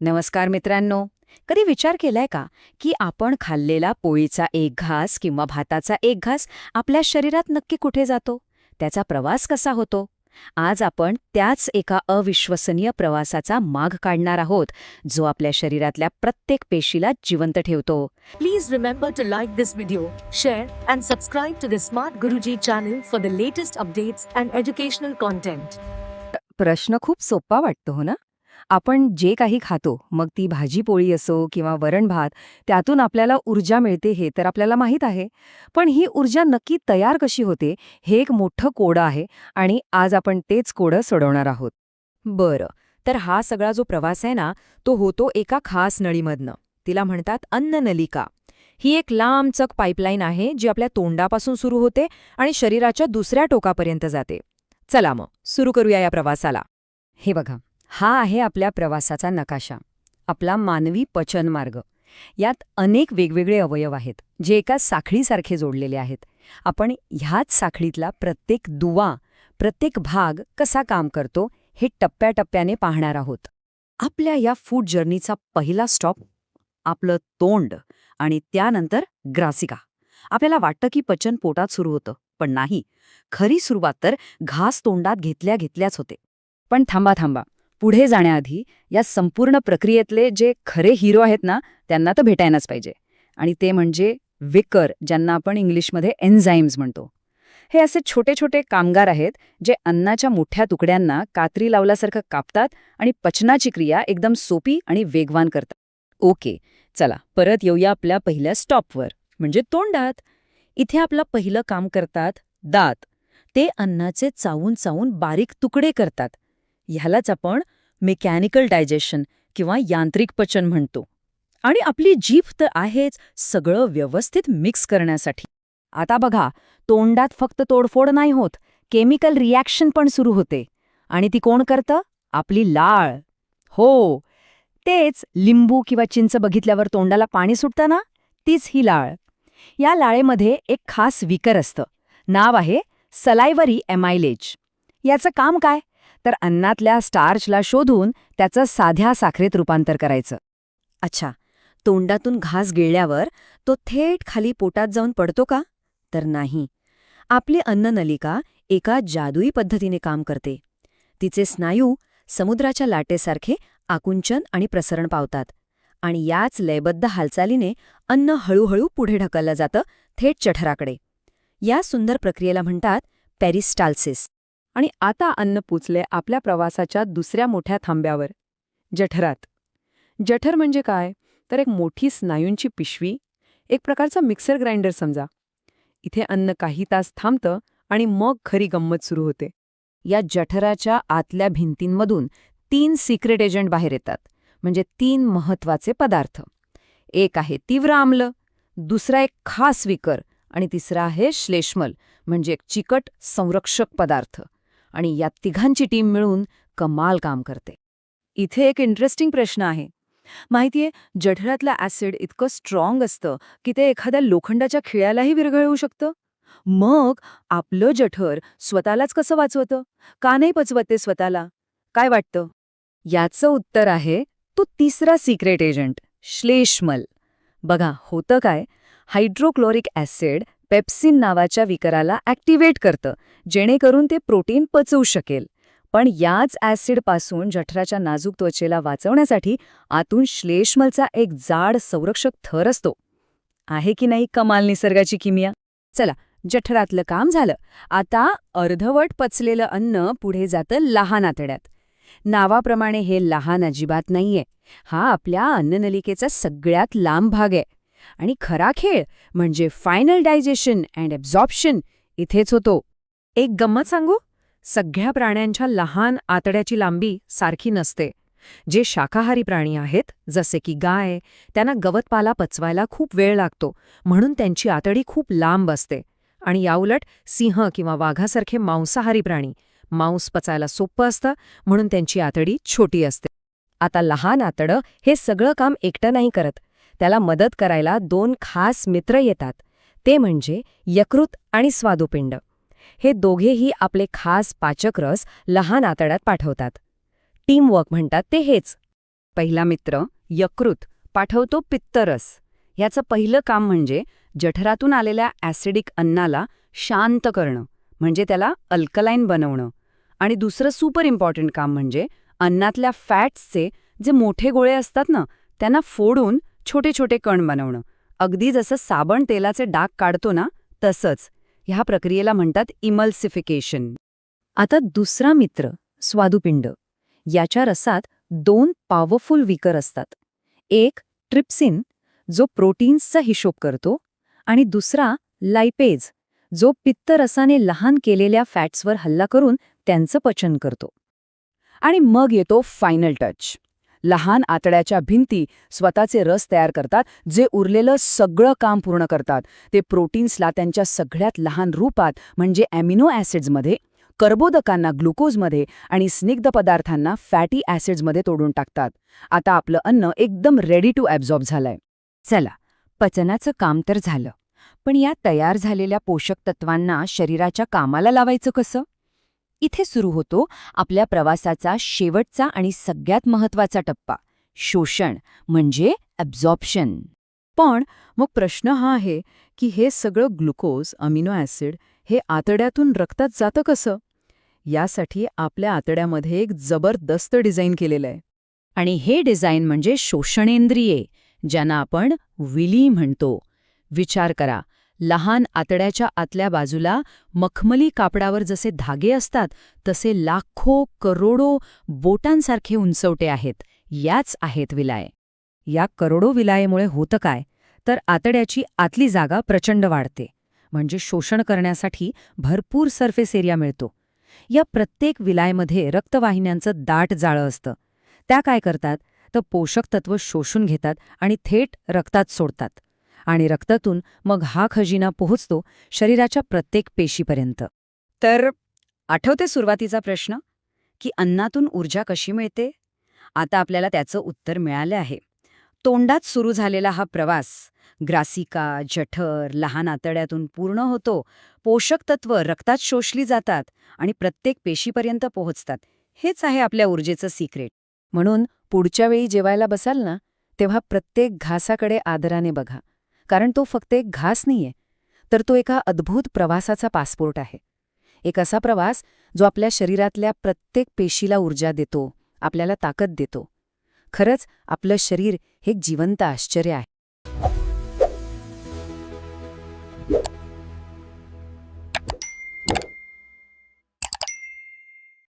नमस्कार मित्रांनो. कधी विचार केलाय का की आपण खाल्लेला पोळीचा एक घास किंवा भाताचा एक घास आपल्या शरीरात नक्की कुठे जातो? त्याचा प्रवास कसा होतो? आज आपण त्याच एका अविश्वसनीय प्रवासाचा माग काढणार आहोत जो आपल्या शरीरातल्या प्रत्येक पेशीला जिवंत ठेवतो. Please remember to like this video, share, and subscribe to the Smart Guruji channel for the latest updates and educational content. प्रश्न खूप सोपा वाटतो हो ना? आपण जे काही खातो मग ती भाजी पोळी असो किंवा वरण भात त्यातून आपल्याला ऊर्जा मिळते हे तर आपल्याला माहीत आहे. पण ही ऊर्जा नक्की तयार कशी होते हे एक मोठं कोडं आहे आणि आज आपण तेच कोडं सोडवणार आहोत. बरं तर हा सगळा जो प्रवास आहे ना तो होतो एका खास नळीमधनं. तिला म्हणतात अन्ननलिका ही एक लांबचक पाईपलाईन आहे जी आपल्या तोंडापासून सुरू होते आणि शरीराच्या दुसऱ्या टोकापर्यंत जाते. चला मग सुरू करूया या प्रवासाला. हे बघा. हा आहे आपल्या प्रवासाचा नकाशा आपला मानवी पचनमार्ग. यात अनेक वेगवेगळे अवयव आहेत जे एका साखळीसारखे जोडलेले आहेत. आपण ह्याच साखळीतला प्रत्येक दुवा प्रत्येक भाग कसा काम करतो हे टप्प्याटप्प्याने पाहणार आहोत. आपल्या या फूड जर्नीचा पहिला स्टॉप आपलं तोंड आणि त्यानंतर ग्रासिका. आपल्याला वाटतं की पचन पोटात सुरू होतं पण नाही. खरी सुरुवात तर घास तोंडात घेतल्या घेतल्याच होते. पण थांबा थांबा. पुढे जाण्याआधी या संपूर्ण प्रक्रियेतले जे खरे हिरो आहेत ना त्यांना तर भेटायलाच पाहिजे. आणि ते म्हणजे विकर ज्यांना आपण इंग्लिशमध्ये एन्झाईम्स म्हणतो. हे असे छोटे छोटे कामगार आहेत जे अन्नाच्या मोठ्या तुकड्यांना कात्री लावल्यासारखं कापतात आणि पचनाची क्रिया एकदम सोपी आणि वेगवान करतात. ओके चला परत येऊया आपल्या पहिल्या स्टॉपवर म्हणजे तोंडात. इथे आपलं पहिलं काम करतात दात. ते अन्नाचे चावून चावून बारीक तुकडे करतात. ह्यालाच आपण मेकॅनिकल डायजेशन किंवा यांत्रिक पचन म्हणतो. आणि आपली जीभ तर आहेच सगळं व्यवस्थित मिक्स करण्यासाठी. आता बघा तोंडात फक्त तोडफोड नाही होत केमिकल रिॲक्शन पण सुरू होते. आणि ती कोण करतं? आपली लाळ. हो तेच लिंबू किंवा चिंच बघितल्यावर तोंडाला पाणी सुटतं ना? तीच ही लाळ. या लाळेमध्ये एक खास विकर असतं. नाव आहे सलायवरी एमायलेज याचं काम काय? तर अन्नातल्या स्टार्चला शोधून त्याचं साध्या साखरेत रूपांतर करायचं. अच्छा तोंडातून घास गिळल्यावर तो थेट खाली पोटात जाऊन पडतो का? तर नाही. आपली अन्ननलिका एका जादुई पद्धतीने काम करते. तिचे स्नायू समुद्राच्या लाटेसारखे आकुंचन आणि प्रसरण पावतात आणि याच लयबद्ध हालचालीने अन्न हळूहळू पुढे ढकललं जातं थेट चठराकडे या सुंदर प्रक्रियेला म्हणतात पॅरिस्टाल्सिस. आणि आता अन्न पुचले आपल्या प्रवासाच्या दुसऱ्या मोठ्या थांब्यावर. जठरात. जठर म्हणजे काय? तर एक मोठी स्नायूंची पिशवी एक प्रकारचा मिक्सर ग्राइंडर समजा. इथे अन्न काही तास थांबतं आणि मग खरी गंमत सुरू होते. या जठराच्या आतल्या भिंतींमधून तीन सिक्रेट एजंट बाहेर येतात म्हणजे तीन महत्त्वाचे पदार्थ. एक आहे तीव्र आम्ल दुसरा एक खास विकर आणि तिसरा आहे श्लेष्मल म्हणजे एक चिकट संरक्षक पदार्थ. आणि या तिघांची टीम मिळून कमाल काम करते. इथे एक इंटरेस्टिंग प्रश्न आहे. माहितीये जठरातलं ॲसिड इतकं स्ट्रॉंग असतं की ते एखाद्या लोखंडाच्या खिळ्यालाही विरघळवू शकतं? मग आपलं जठर स्वतःलाच कसं वाचवतं? का नाही पचवत ते स्वतःला? काय वाटतं? याचं उत्तर आहे तो तिसरा सिक्रेट एजंट श्लेष्मल. बघा होतं काय? हायड्रोक्लोरिक ॲसिड पेप्सिन नावाच्या विकराला ॲक्टिव्हेट करतं जेणेकरून ते प्रोटीन पचवू शकेल. पण याच ॲसिडपासून जठराच्या नाजूक त्वचेला वाचवण्यासाठी आतून श्लेष्मलचा एक जाड संरक्षक थर असतो. आहे की नाही कमाल निसर्गाची किमिया? चला जठरातलं काम झालं. आता अर्धवट पचलेलं अन्न पुढे जातं लहान आतड्यात. नावाप्रमाणे हे लहान अजिबात नाहीये. हा आपल्या अन्ननलिकेचा सगळ्यात लांब भाग आहे. आणि खरा खेळ म्हणजे फायनल डायजेशन अँड ॲब्झॉर्प्शन इथेच होतो. एक गंमत सांगू? सगळ्या प्राण्यांच्या लहान आतड्याची लांबी सारखी नसते. जे शाकाहारी प्राणी आहेत जसे की गाय त्यांना गवतपाला पचवायला खूप वेळ लागतो म्हणून त्यांची आतडी खूप लांब असते. आणि याउलट सिंह किंवा वाघासारखे मांसाहारी प्राणी मांस पचायला सोपं असतं म्हणून त्यांची आतडी छोटी असते. आता लहान आतडं हे सगळं काम एकटं नाही करत त्याला मदत करायला दोन खास मित्र येतात. ते म्हणजे यकृत आणि स्वादुपिंड. हे दोघेही आपले खास पाचक रस लहान आतड्यात पाठवतात. टीमवर्क म्हणतात ते हेच. पहिला मित्र यकृत पाठवतो पित्तरस ह्याचं पहिलं काम म्हणजे जठरातून आलेल्या ॲसिडिक अन्नाला शांत करणं म्हणजे त्याला अल्कलाईन बनवणं. आणि दुसरं सुपर इम्पॉर्टंट काम म्हणजे अन्नातल्या फॅट्सचे जे मोठे गोळे असतात ना त्यांना फोडून छोटे छोटे कण बनवणं. अगदी जसं साबण तेलाचे डाग काढतो ना तसंच. ह्या प्रक्रियेला म्हणतात इमल्सिफिकेशन. आता दुसरा मित्र स्वादुपिंड. याच्या रसात दोन पॉवरफुल विकर असतात. एक ट्रिप्सिन जो प्रोटीन्सचा हिशोब करतो आणि दुसरा लायपेज जो पित्तरसाने लहान केलेल्या फॅट्सवर हल्ला करून त्यांचं पचन करतो. आणि मग येतो फायनल टच लहान आतड्याच्या भिंती स्वतःचे रस तयार करतात जे उरलेलं सगळं काम पूर्ण करतात. ते प्रोटीन्सला त्यांच्या सगळ्यात लहान रूपात म्हणजे ॲमिनो ॲसिड्समध्ये कर्बोदकांना ग्लुकोजमध्ये आणि स्निग्ध पदार्थांना फॅटी ॲसिड्समध्ये तोडून टाकतात. आता आपलं अन्न एकदम रेडी टू ॲब्झॉर्ब झालंय. चला पचनाचं काम तर झालं. पण या तयार झालेल्या पोषक तत्वांना शरीराच्या कामाला लावायचं कसं? इथे सुरू होतो आपल्या प्रवासाचा शेवटचा आणि सगळ्यात महत्त्वाचा टप्पा शोषण म्हणजे ॲब्झॉर्प्शन पण मग प्रश्न हा आहे की हे सगळं ग्लुकोज अमिनो ॲसिड हे आतड्यातून रक्तात जातं कसं? यासाठी आपल्या आतड्यामध्ये एक जबरदस्त डिझाईन केलेलं आहे. आणि हे डिझाईन म्हणजे शोषणेंद्रिये ज्यांना आपण विली म्हणतो. विचार करा लहान आतड्याच्या आतल्या बाजूला मखमली कापडावर जसे धागे असतात तसे लाखो करोडो बोटांसारखे उंचवटे आहेत. याच आहेत विलाय. या करोडो विलायेमुळे होतं काय? तर आतड्याची आतली जागा प्रचंड वाढते. म्हणजे शोषण करण्यासाठी भरपूर सरफेस एरिया मिळतो. या प्रत्येक विलायमध्ये रक्तवाहिन्यांचं दाट जाळं असतं. त्या काय करतात? तर पोषक तत्व शोषून घेतात आणि थेट रक्तात सोडतात. आणि रक्तातून मग हा खजिना पोहोचतो शरीराच्या प्रत्येक पेशीपर्यंत. तर आठवते सुरुवातीचा प्रश्न? की अन्नातून ऊर्जा कशी मिळते? आता आपल्याला त्याचं उत्तर मिळालं आहे. तोंडात सुरू झालेला हा प्रवास ग्रासिका जठर लहान आतड्यातून पूर्ण होतो. पोषक तत्व रक्तात शोषली जातात आणि प्रत्येक पेशीपर्यंत पोहोचतात. हेच आहे आपल्या ऊर्जेचं सिक्रेट. म्हणून पुढच्या वेळी जेवायला बसाल ना तेव्हा प्रत्येक घासाकडे आदराने बघा. कारण तो फक्त एक घास नाहीये तर तो एका अद्भुत प्रवासाचा पासपोर्ट आहे. एक असा प्रवास जो आपल्या शरीरातल्या प्रत्येक पेशीला ऊर्जा देतो आपल्याला ताकद देतो. खरंच आपलं शरीर हे जिवंत आश्चर्य आहे.